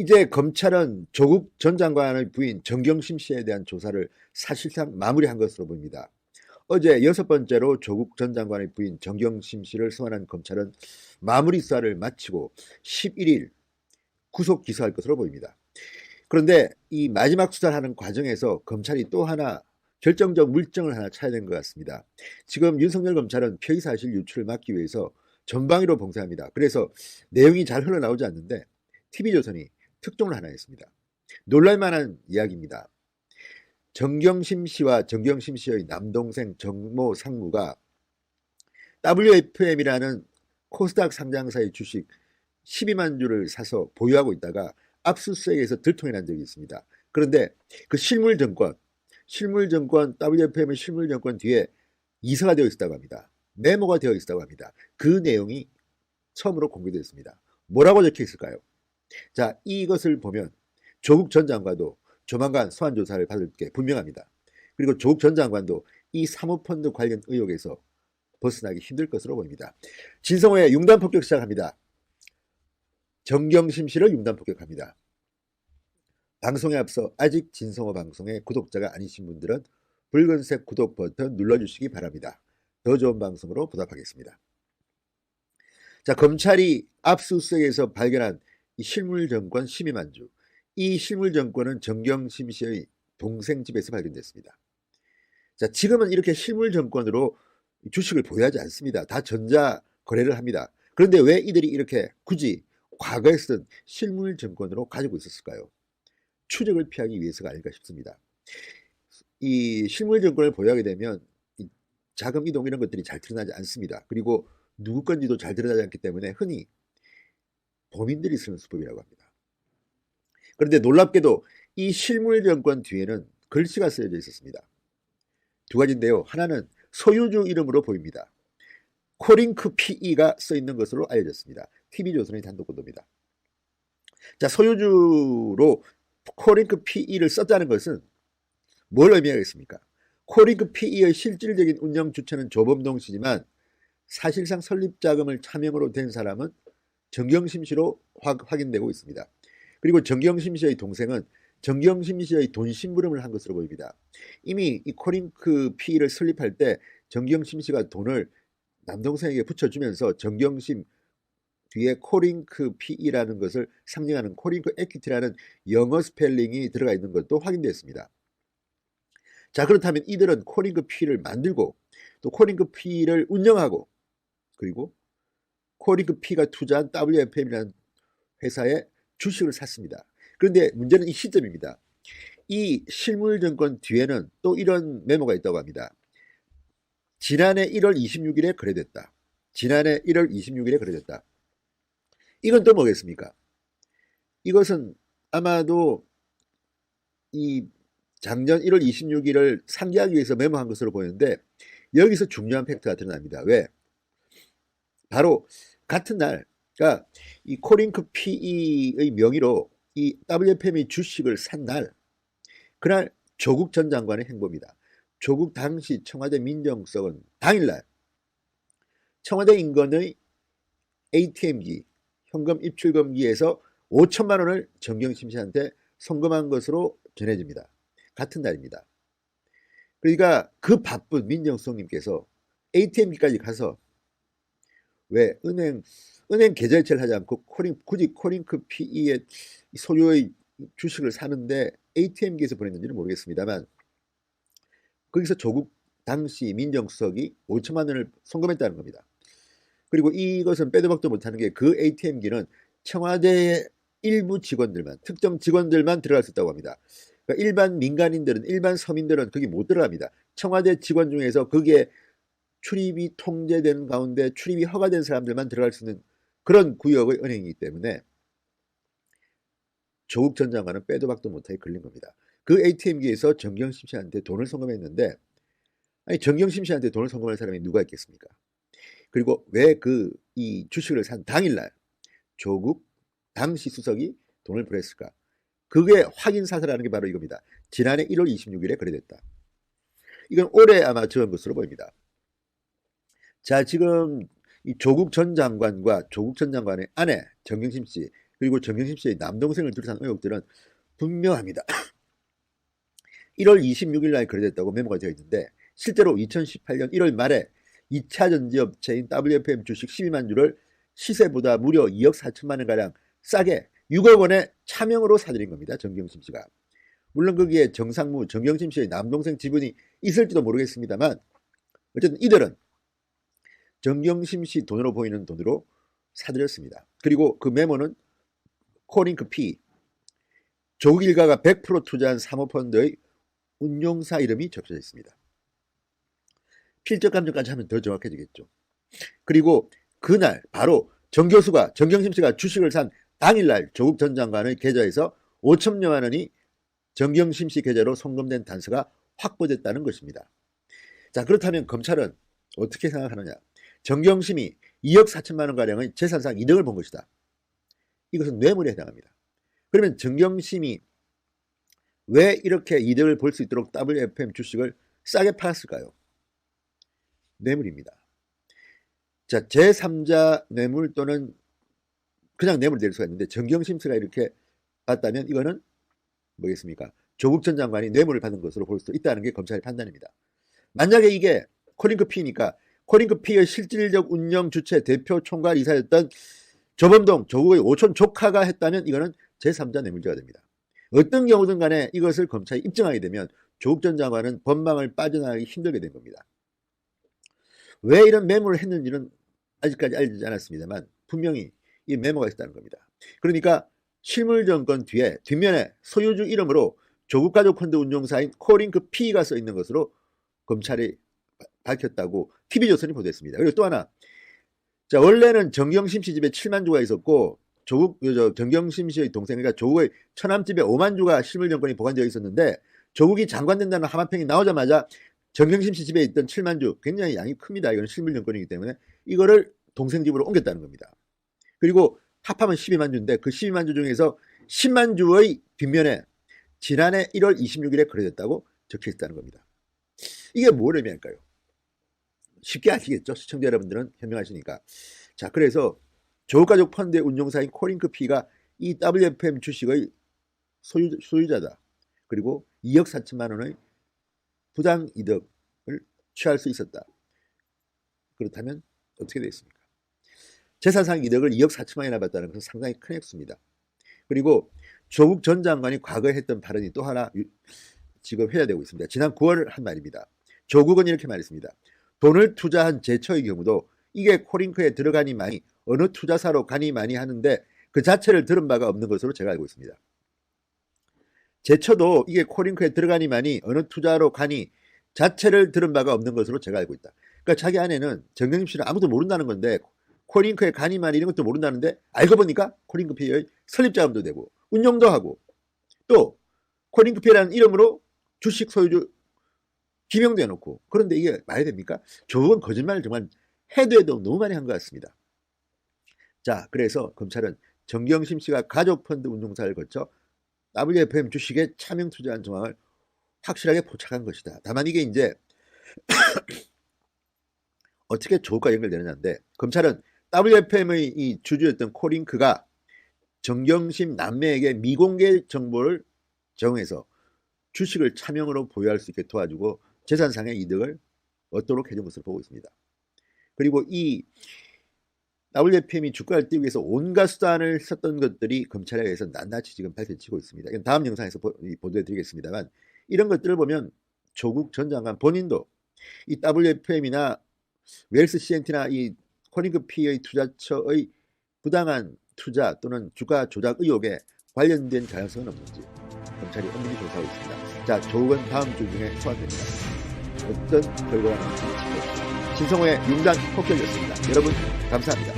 이제 검찰은 조국 전 장관의 부인 정경심 씨에 대한 조사를 사실상 마무리한 것으로 보입니다. 어제 여섯 번째로 조국 전 장관의 부인 정경심 씨를 소환한 검찰은 마무리 수사를 마치고 11일 구속 기소할 것으로 보입니다. 그런데 이 마지막 수사를 하는 과정에서 검찰이 또 하나 결정적 물증을 하나 찾아야 된것 같습니다. 지금 윤석열 검찰은 피의 사실 유출을 막기 위해서 전방위로 봉쇄합니다. 그래서 내용이 잘 흘러나오지 않는데 TV조선이 특종을 하나 했습니다. 놀랄만한 이야기입니다. 정경심 씨와 정경심 씨의 남동생 정모 상무가 WFM이라는 코스닥 상장사의 주식 12만 주를 사서 보유하고 있다가 압수수색에서 들통이 난 적이 있습니다. 그런데 그 실물증권, 실물증권, WFM의 실물증권 뒤에 이사가 되어 있었다고 합니다. 메모가 되어 있었다고 합니다. 그 내용이 처음으로 공개됐습니다. 뭐라고 적혀 있을까요? 자, 이것을 보면 조국 전 장관도 조만간 소환 조사를 받을 게 분명합니다. 그리고 조국 전 장관도 이 사모펀드 관련 의혹에서 벗어나기 힘들 것으로 보입니다. 진성호의 융단 폭격 시작합니다. 정경심 씨를 융단 폭격합니다. 방송에 앞서 아직 진성호 방송의 구독자가 아니신 분들은 붉은색 구독 버튼 눌러주시기 바랍니다. 더 좋은 방송으로 보답하겠습니다. 자, 검찰이 압수수색에서 발견한 이 실물정권 12만주. 이 실물정권은 정경심 씨의 동생 집에서 발견됐습니다. 자, 지금은 이렇게 실물정권으로 주식을 보유하지 않습니다. 다 전자 거래를 합니다. 그런데 왜 이들이 이렇게 굳이 과거에 쓰던 실물정권으로 가지고 있었을까요? 추적을 피하기 위해서가 아닐까 싶습니다. 이 실물정권을 보유하게 되면 자금 이동 이런 것들이 잘 드러나지 않습니다. 그리고 누구 건지도 잘 드러나지 않기 때문에 흔히 범인들이 쓰는 수법이라고 합니다. 그런데 놀랍게도 이 실물 정권 뒤에는 글씨가 쓰여져 있었습니다. 두 가지인데요. 하나는 소유주 이름으로 보입니다. 코링크 PE가 써 있는 것으로 알려졌습니다. TV조선의 단독 보도입니다. 자, 소유주로 코링크 PE를 썼다는 것은 뭘 의미하겠습니까? 코링크 PE의 실질적인 운영 주체는 조범동 씨지만 사실상 설립 자금을 차명으로 된 사람은 정경심 씨로 확인되고 있습니다. 그리고 정경심 씨의 동생은 정경심 씨의 돈 심부름을 한 것으로 보입니다. 이미 이 코링크 P를 설립할 때 정경심 씨가 돈을 남동생에게 붙여주면서 정경심 뒤에 코링크 PE라는 것을 상징하는 코링크 에퀴티라는 영어 스펠링이 들어가 있는 것도 확인됐습니다. 자 그렇다면 이들은 코링크 P를 만들고 또 코링크 P를 운영하고 그리고 코링크 P가 투자한 WFM이라는 회사의 주식을 샀습니다. 그런데 문제는 이 시점입니다. 이 실물증권 뒤에는 또 이런 메모가 있다고 합니다. 지난해 1월 26일에 거래됐다. 지난해 1월 26일에 거래됐다. 이건 또 뭐겠습니까? 이것은 아마도 이 작년 1월 26일을 상기하기 위해서 메모한 것으로 보이는데 여기서 중요한 팩트가 드러납니다. 왜? 바로 같은 날, 그러니까 이 코링크 PE의 명의로 이 WFM이 주식을 산 날, 그날 조국 전 장관의 행보입니다. 조국 당시 청와대 민정수석은 당일날 청와대 인건의 ATM기, 현금 입출금기에서 5천만 원을 정경심 씨한테 송금한 것으로 전해집니다. 같은 날입니다. 그러니까 그 바쁜 민정수석님께서 ATM기까지 가서 왜 은행 은행 계좌이체를 하지 않고 코링 굳이 코링크 PE의 소유의 주식을 사는데 ATM기에서 보냈는지는 모르겠습니다만 거기서 조국 당시 민정수석이 5천만 원을 송금했다는 겁니다. 그리고 이것은 빼도 박도 못하는 게 그 ATM기는 청와대의 일부 직원들만 특정 직원들만 들어갈 수 있다고 합니다. 그러니까 일반 민간인들은 일반 서민들은 거기 못 들어갑니다. 청와대 직원 중에서 거기에 출입이 통제되는 가운데 출입이 허가된 사람들만 들어갈 수 있는 그런 구역의 은행이기 때문에 조국 전 장관은 빼도 박도 못하게 걸린 겁니다. 그 ATM기에서 정경심 씨한테 돈을 송금했는데 아니 정경심 씨한테 돈을 송금할 사람이 누가 있겠습니까? 그리고 왜 그 이 주식을 산 당일날 조국 당시 수석이 돈을 보냈을까? 그게 확인 사실이라는 게 바로 이겁니다. 지난해 1월 26일에 거래됐다. 이건 올해 아마 적은 것으로 보입니다. 자, 지금 이 조국 전 장관과 조국 전 장관의 아내 정경심 씨 그리고 정경심 씨의 남동생을 둘러싼 의혹들은 분명합니다. 1월 26일 날 거래됐다고 메모가 되어 있는데 실제로 2018년 1월 말에 2차 전지업체인 WFM 주식 12만 주를 시세보다 무려 2억 4천만 원가량 싸게 6억 원에 차명으로 사들인 겁니다. 정경심 씨가. 물론 거기에 정상무, 정경심 씨의 남동생 지분이 있을지도 모르겠습니다만 어쨌든 이들은 정경심 씨 돈으로 보이는 돈으로 사들였습니다. 그리고 그 메모는 코링크 P 조국 일가가 100% 투자한 사모펀드의 운용사 이름이 적혀져 있습니다. 필적 감정까지 하면 더 정확해지겠죠. 그리고 그날 바로 정 교수가 정경심 씨가 주식을 산 당일날 조국 전 장관의 계좌에서 5천여만 원이 정경심 씨 계좌로 송금된 단서가 확보됐다는 것입니다. 자 그렇다면 검찰은 어떻게 생각하느냐? 정경심이 2억 4천만 원가량의 재산상 이득을 본 것이다. 이것은 뇌물에 해당합니다. 그러면 정경심이 왜 이렇게 이득을 볼 수 있도록 WFM 주식을 싸게 팔았을까요? 뇌물입니다. 자, 제3자 뇌물 또는 그냥 뇌물 될 수가 있는데 정경심 씨가 이렇게 봤다면 이거는 뭐겠습니까? 조국 전 장관이 뇌물을 받은 것으로 볼 수 있다는 게 검찰의 판단입니다. 만약에 이게 코링크 P니까 코링크 P의 실질적 운영 주체 대표 총괄 이사였던 조범동 조국의 오촌 조카가 했다면 이거는 제3자 뇌물죄가 됩니다. 어떤 경우든 간에 이것을 검찰이 입증하게 되면 조국 전 장관은 법망을 빠져나가기 힘들게 된 겁니다. 왜 이런 메모를 했는지는 아직까지 알려지지 않았습니다만 분명히 이 메모가 있다는 겁니다. 그러니까 실물 정권 뒤에 뒷면에 소유주 이름으로 조국가족펀드 운용사인 코링크 P가 써 있는 것으로 검찰이 밝혔다고 TV조선이 보도했습니다. 그리고 또 하나 자 원래는 정경심 씨 집에 7만 주가 있었고 조국 저 정경심 씨의 동생 그러니까 조국의 처남 집에 5만 주가 실물 정권이 보관되어 있었는데 조국이 장관 된다는 하마평이 나오자마자 정경심 씨 집에 있던 7만 주 굉장히 양이 큽니다. 이거는 실물 정권이기 때문에 이거를 동생 집으로 옮겼다는 겁니다. 그리고 합하면 12만 주인데 그 12만 주 중에서 10만 주의 뒷면에 지난해 1월 26일에 거래됐다고 적혀 있다는 겁니다. 이게 뭘 의미할까요? 쉽게 아시겠죠? 시청자 여러분들은 현명하시니까. 자, 그래서 조국가족 펀드의 운용사인 코링크 P가 이 WFM 주식의 소유, 소유 자다. 그리고 2억 4천만 원의 부당 이득을 취할 수 있었다. 그렇다면 어떻게 되겠습니까? 재산상 이득을 2억 4천만 원이나 받다는 것은 상당히 큰 액수입니다. 그리고 조국 전 장관이 과거에 했던 발언이 또 하나 지금 회자되고 있습니다. 지난 9월 한 말입니다. 조국은 이렇게 말했습니다. 돈을 투자한 제처의 경우도 이게 코링크에 들어가니 많이 어느 투자사로 가니 많이 하는데 그 자체를 들은 바가 없는 것으로 제가 알고 있습니다. 제처도 이게 코링크에 들어가니 많이 어느 투자로 가니 자체를 들은 바가 없는 것으로 제가 알고 있다. 그러니까 자기 아내는 정경심 씨는 아무도 모른다는 건데 코링크에 가니 많이 이런 것도 모른다는데 알고 보니까 코링크 피의 설립자금도 되고 운영도 하고 또 코링크 피라는 이름으로 주식 소유주 기명도 해놓고 그런데 이게 말이 됩니까? 조국은 거짓말을 정말 해도 해도 너무 많이 한 것 같습니다. 자 그래서 검찰은 정경심 씨가 가족펀드 운용사를 거쳐 WFM 주식에 차명 투자한 정황을 확실하게 포착한 것이다. 다만 이게 이제 어떻게 조국과 연결되느냐인데 검찰은 WFM의 이 주주였던 코링크가 정경심 남매에게 미공개 정보를 정해서 주식을 차명으로 보유할 수 있게 도와주고 재산상의 이득을 얻도록 해준 것으로 보고 있습니다. 그리고 이 WFM이 주가를 띄우기 위해서 온갖 수단을 썼던 것들이 검찰에 의해서 낱낱이 지금 밝혀지고 있습니다. 다음 영상에서 보도해 드리겠습니다만 이런 것들을 보면 조국 전 장관 본인도 이 WFM이나 웰스 CNT나 이 코링크 P의 투자처의 부당한 투자 또는 주가 조작 의혹에 관련된 가능성은 없는지 검찰이 엄밀히 조사하고 있습니다. 자, 조국은 다음 주 중에 소환됩니다. 어떤 결과가 나올지. 진성호의 융단 폭격이었습니다. 여러분 감사합니다.